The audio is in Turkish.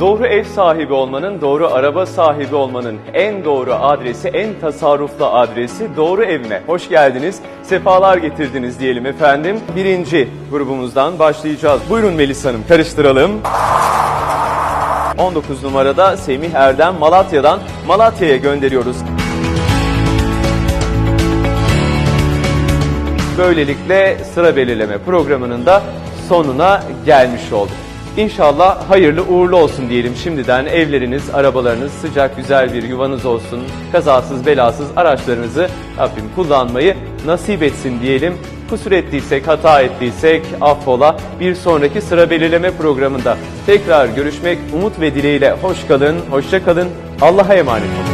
Doğru ev sahibi olmanın, doğru araba sahibi olmanın en doğru adresi, en tasarruflu adresi doğru evime. Hoş geldiniz, sefalar getirdiniz diyelim efendim. Birinci grubumuzdan başlayacağız. Buyurun Melis Hanım, karıştıralım. 19 numarada Semih Erdem Malatya'dan Malatya'ya gönderiyoruz. Böylelikle sıra belirleme programının da sonuna gelmiş olduk. İnşallah hayırlı uğurlu olsun diyelim şimdiden evleriniz, arabalarınız sıcak güzel bir yuvanız olsun. Kazasız belasız araçlarınızı Rabbim kullanmayı nasip etsin diyelim. Kusur ettiysek, hata ettiysek affola bir sonraki sıra belirleme programında tekrar görüşmek umut ve dileğiyle hoş kalın, hoşça kalın, Allah'a emanet olun.